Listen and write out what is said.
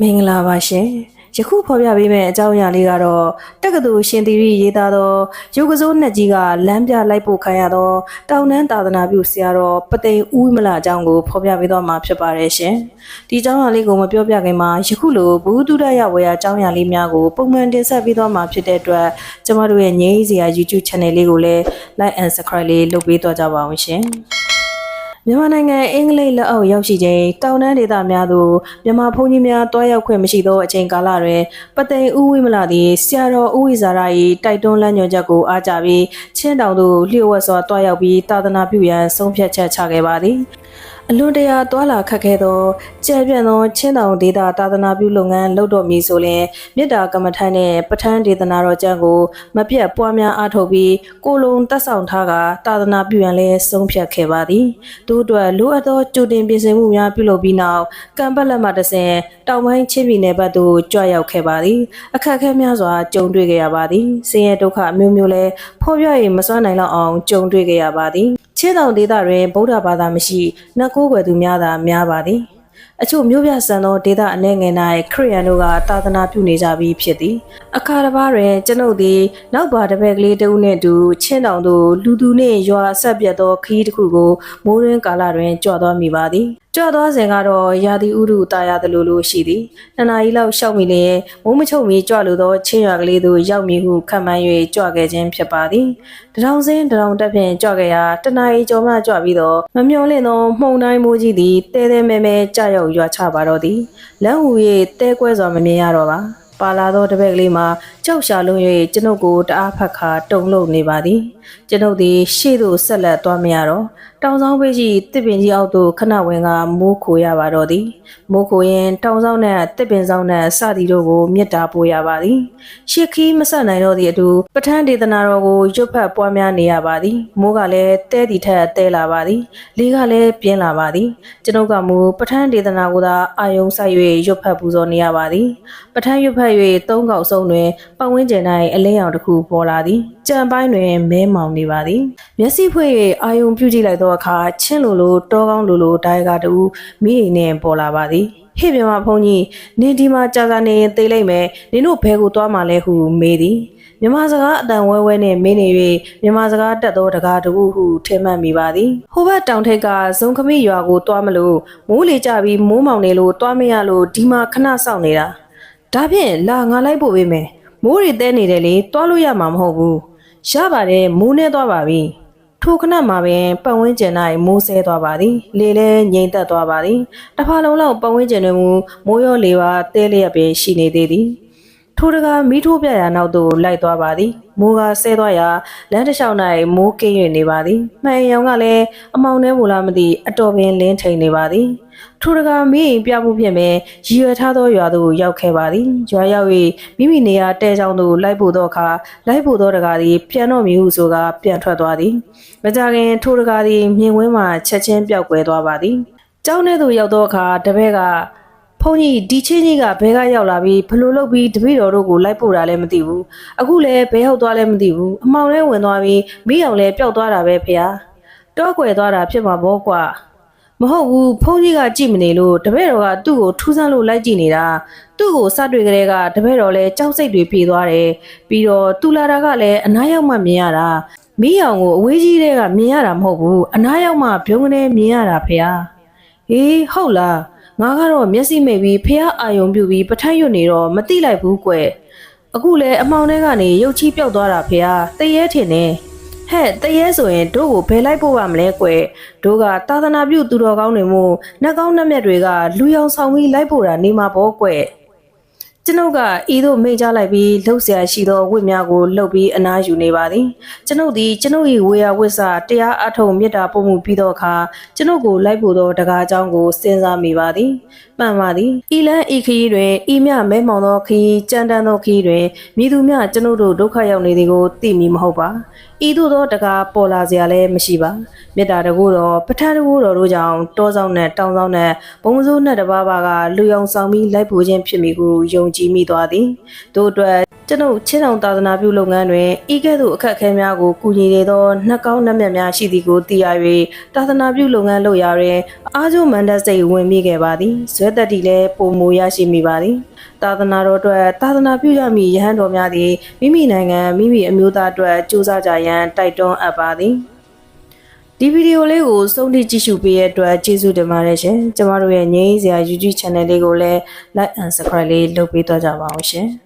မင်္ဂလာပါရှင်ယခုဖော်ပြပေးမယ့်အကြောင်းအရာလေးကတော့တက္ကသိုလ်ရှင်သီရိရေးသားသောရုပ်ကစိုးနှစ်ကြီးကလမ်းပြလိုက်ဖို့ခံရသောတောင်တန်းသာသနာပြုဆရာတော်ပသိမ်ဦးမလာအကြောင်းကိုဖော်ပြပေးသွားမှာဖြစ်ပါတယ်ရှင်ဒီအကြောင်းအရာလေးကိုမပြောပြခင်မှာယခုလိုဘုဒ္ဓရရဝေယအကြောင်းအရာလေးများကိုပုံမှန်တင်ဆက်ပေးသွားမှာဖြစ်တဲ့အတွက်ကျမတို့ရဲ့ငြိမ်းစရာ YouTube channel လေးကိုလည်း like and subscribe လေးလုပ်ပေးသွားကြပါအောင်ရှင် မြန်မာနိုင်ငံအင်္ဂလိပ်လက်အောက်ရောက်ရှိချိန်တောင်တန်းဒေသများသို့မြန်မာဘုန်းကြီးများတွားရောက်ခွင့်မရှိသောအချိန်ကာလတွင်ပသိမ်ဦးဝိမလာသည်ဆရာတော်ဦးဝိဇာရ၏တိုက်တွန်းလမ်းညွှန်ချက်ကိုအားကြပြီးချင်းတောင်သို့လျှို့ဝှက်စွာတွားရောက်ပြီးသာသနာပြုရန်ဆုံးဖြတ်ချက်ချခဲ့ပါသည် အလွန်တရာတွာလာခက်ခဲသောကြဲပြန့်သောချင်းတောင်ဒေသသာသနာပြုလုပ်ငန်းလုပ်တော်မူဆိုလျှင်မေတ္တာကမ္မထမ်းနှင့်ပဋ္ဌာန်းဒေသနာတော်ကျမ်းကိုမပြတ်ပွားများအားထုတ်ပြီးကိုယ်လုံးတက်ဆောင်ထားကသာသနာပြုရန်လည်းဆုံးဖြတ်ခဲ့ပါသည်သူတို့အတွက်လိုအပ်သောကြိုတင်ပြင်ဆင်မှုများပြုလုပ်ပြီးနောက်ကံပတ်လက်မှတစ်ဆင့်တောင်ပိုင်းချင်းပြည်နယ်ဘက်သို့ကြွရောက်ခဲ့ပါသည်အခက်အခဲများစွာကြုံတွေ့ခဲ့ရပါသည်ဆင်းရဲဒုက္ခအမျိုးမျိုးလည်းဖော်ပြရင်မစွမ်းနိုင်တော့အောင်ကြုံတွေ့ခဲ့ရပါသည် ခြေတောင်ဒေသတွင်ဗုဒ္ဓဘာသာမရှိနှက်ကိုးကွယ်သူများသာများပါသည်အချို့မျိုးပြဆန်သောဒေတာအနေငယ်၌ခရိယန်တို့ကသာသနာပြုနေကြပြီးဖြစ်သည်အခါတစ်ပါးတွင်ကျွန်ုပ်သည်နောက်ပါတစ်ဖက်ကလေးတဦးနှင့်အတူချင်းတောင်သို့လူသူနှင့်ရွာဆက်ပြတ်သောခီးတစ်ခုကိုမိုးရင်းကာလတွင်ကြွသွားမိပါသည်ကြွသွားစဉ်ကတော့ရာသီဥတုတာယာသလိုလိုရှိသည်နှစ်နာရီလောက်ရှောက်မိလျင်မိုးမချုပ်မီကြွလိုသောချင်းရွာကလေးသို့ရောက်မည်ဟုခံမှန်း၍ကြွခဲ့ခြင်းဖြစ်ပါသည်တထောင်စင်းတထောင်တက်ဖြင့်ကြွခဲ့ရာတနာရီကျော်မှကြွပြီးတော့မမျော်လင့်သောမှုန်တိုင်းမိုးကြီးသည်တဲတဲမဲမဲကြောက်ရောက်ရွာချပါတော့သည်လမ်းဟူ၍တဲကွဲစွာမမြင်ရတော့ပါပါလာသောတပည့်ကလေးမှာ ကြောက်ရှာလုံး၍ကျွန်ုပ်ကိုတအားဖက်ခါတုံလုံးနေပါသည်ကျွန်ုပ်သည်ရှေ့သို့ဆက်လက်သွားမရတော့တောင်ဆောင်ဘေးကြီးတစ်ပင်ကြီးအောက်သို့ခဏဝင်ကမိုးခိုရပါတော့သည်မိုးခိုရင်တောင်ဆောင်နှင့်တစ်ပင်ဆောင်နှင့်စသည်တို့ကိုမြစ်တာပို့ရပါသည်ရှစ်ခီးမဆက်နိုင်တော့သည့်အတူပဋ္ဌာန်းဒေသနာတော်ကိုရွတ်ဖတ်ပွားများနေရပါသည်မိုးကလည်းတဲတီထက်တဲလာပါသည်လေကလည်းပြင်းလာပါသည်ကျွန်ုပ်ကမူပဋ္ဌာန်းဒေသနာကိုသာအာယုံဆိုင်၍ရွတ်ဖတ်ပူဇော်နေရပါသည်ပဋ္ဌာန်းရွတ်ဖတ်၍သုံးကောက်ဆုံးတွင်ပတ်ဝန်းကျင်၌အလင်းရောင်တစ်ခုပေါ်လာသည်ကြံပိုင်းတွင်မဲမောင်နေပါသည်မျက်စိဖွင့်၍အာယုံပြုကြည့်လိုက်သောအခါချင်းလိုလိုတောကောင်းလိုလိုဒိုင်ကာတူမိအိမ်နှင့်ပေါ်လာပါသည်ဟေ့မြမဖုန်ကြီးနင်ဒီမှာကြာစာနေရင်သိလိုက်မယ်နင်တို့ဘဲကိုသွားမှလဲဟုမေးသည်မြမစကားအတန်ဝဲဝဲနဲ့မင်းနေ၍မြမစကားတက်သောတကားတူဟုထင်မှတ်မိပါသည်ဟိုဘက်တောင်ထိပ်ကဇုံခမိရွာကိုသွားမလို့မိုးလေကြပြီးမိုးမောင်နေလို့သွားမရလို့ဒီမှာခဏစောင့်နေတာဒါဖြင့်လာငါလိုက်ဖို့ပေးမယ် မိုးရီတဲနေတယ်လေသွားလို့ရမှာမဟုတ်ဘူးရပါတယ်မိုးနေသွားပါပြီထိုခဏမှာပင်ပတ်ဝန်းကျင်၌မိုးဆဲသွားပါသည်လေလဲငြိမ်သက်သွားပါသည်တစ်ဖာလုံးလောက်ပတ်ဝန်းကျင်တွင်မူမိုးရောလေပါတဲလျက်ပင်ရှိနေသေးသည် ထိုတကာမီးထိုးပြရာနောက်သို့လိုက်သွားပါသည်မိုးကဆဲသွားရာလမ်းတစ်လျှောက်၌မိုးကင်း၍နေပါသည်မှန်ရောင်ကလည်းအမောင်ထဲမူလားမသိအတော်ပင်လင်းထိန်နေပါသည်ထိုတကာမီးအိမ်ပြမှုဖြင့်ပင်ရည်ရွယ်ထားသောရွာသို့ရောက်ခဲ့ပါသည်ရွာရောက်၍မိမိနေရာတဲချောင်းသို့လိုက်ပို့သောအခါလိုက်ပို့သောတကာသည်ပြန်တော့မည်ဟုဆိုကာပြန်ထွက်သွားသည်မကြခင်ထိုတကာသည်မြင်ကွင်းမှချက်ချင်းပျောက်ကွယ်သွားပါသည်ကျောင်းထဲသို့ရောက်သောအခါတပည့်ကဖု န်းကြီးဒီချင်းကြီးကဘဲကရောက်လာပြီးဘလို့လုပ်ပြီးတပည့်တော်တို့ကိုလိုက်ပို့တာလည်းမသိဘူးအခုလည်းဘဲရောက်သွားလည်းမသိဘူးအမောင်လည်းဝင်သွားပြီးမိအောင်လည်းပျောက်သွားတာပဲဖေဟာတောကွယ်သွားတာဖြစ်မှာပေါ့ကွာမဟုတ်ဘူးဖုန်းကြီးကကြည့်မနေလို့တပည့်တော်ကသူ့ကိုထူးဆန်းလို့လိုက်ကြည့်နေတာသူ့ကိုစတွေ့ကြတဲ့ကတပည့်တော်လည်းကြောက်စိတ်တွေပြေသွားတယ်ပြီးတော့တူလာတာကလည်းအနားရောက်မှမြင်ရတာမိအောင်ကိုအဝေးကြီးတဲ့ကမြင်ရတာမဟုတ်ဘူးအနားရောက်မှဘုံကနေမြင်ရတာဖေဟာဟေးဟုတ်လား ငါကတော့မျက်စိမိတ်ပြီးဖះအာယုံပြူပြီးပထတ်ရွတ်နေတော့မသိလိုက်ဘူးကွယ်အခုလဲအမောင်ထဲကနေရုတ်ချီပျောက်သွားတာဖះတရေထင်နေဟဲ့တရေဆိုရင်တို့ကိုဘယ်လိုက်ပို့ပါမလဲကွယ်တို့ကသာသနာပြုသူတော်ကောင်းတွေမို့နှက်ကောင်းနှက်မြက်တွေကလူယောင်ဆောင်ပြီးလိုက်ပို့တာနေမှာပေါ့ကွယ် ကျွန်ုပ်ကဤသို့မိန့်ကြားလိုက်ပြီးလှုပ်ရှားရှိသောဝိများကိုလှုပ်ပြီးအနားယူနေပါသည်ကျွန်ုပ်သည်ကျွန်ုပ်၏ဝေယဝိဆတရားအထုံမေတ္တာပို့မှုပြီးသောအခါကျွန်ုပ်ကိုလိုက်ပို့သောတကားအကြောင်းကိုစဉ်းစားမိပါသည်မှန်ပါသည်ဤလန်းဤခရီးတွင်ဤမြမဲမောင်သောခရီးကြမ်းတမ်းသောခရီးတွင်မိသူမြကျွန်ုပ်တို့ဒုက္ခရောက်နေသည်ကိုသိမိမဟုတ်ပါဤသို့သောတကားပေါ်လာစရာလည်းမရှိပါမေတ္တာတကူတော်ပဋ္ဌာန်းတကူတော်တို့ကြောင့်တောဆောင်နဲ့တောင်ဆောင်နဲ့ဘုံစိုးနဲ့တပါးပါကလူယုံဆောင်ပြီးလိုက်ပို့ခြင်းဖြစ်မိဟုယုံကြည်မိသွားသည်တို့အတွက် ကျွန်ုပ်ချင်းဆောင်သာသနာပြုလုပ်ငန်းတွင်ဤကဲ့သို့အခက်အခဲများကိုကူညီနေသောနှက်ကောင်းနှက်မြတ်များရှိသည်ကိုသိရ၍သာသနာပြုလုပ်ငန်းလုပ်ရာတွင်အားကျိုးမန္တစိတ်ဝင်မိခဲ့ပါသည်ဇွဲသက်တီလည်းပုံမူရရှိမိပါသည်သာသနာတော်အတွက်သာသနာပြုရမည့်ယဟန်တော်များသည်မိမိနိုင်ငံမိမိအမျိုးသားအတွက်ကြိုးစားကြရန်တိုက်တွန်းအပ်ပါသည်ဒီဗီဒီယိုလေးကိုစုံထိကြည့်ရှုပေးတဲ့အတွက်ကျေးဇူးတင်ပါတယ်ရှင်။ကျမတို့ရဲ့ငြိမ်းစရာ YouTube Channel လေးကိုလည်း Like and Subscribe လေးလုပ်ပေးသွားကြပါအောင်ရှင်။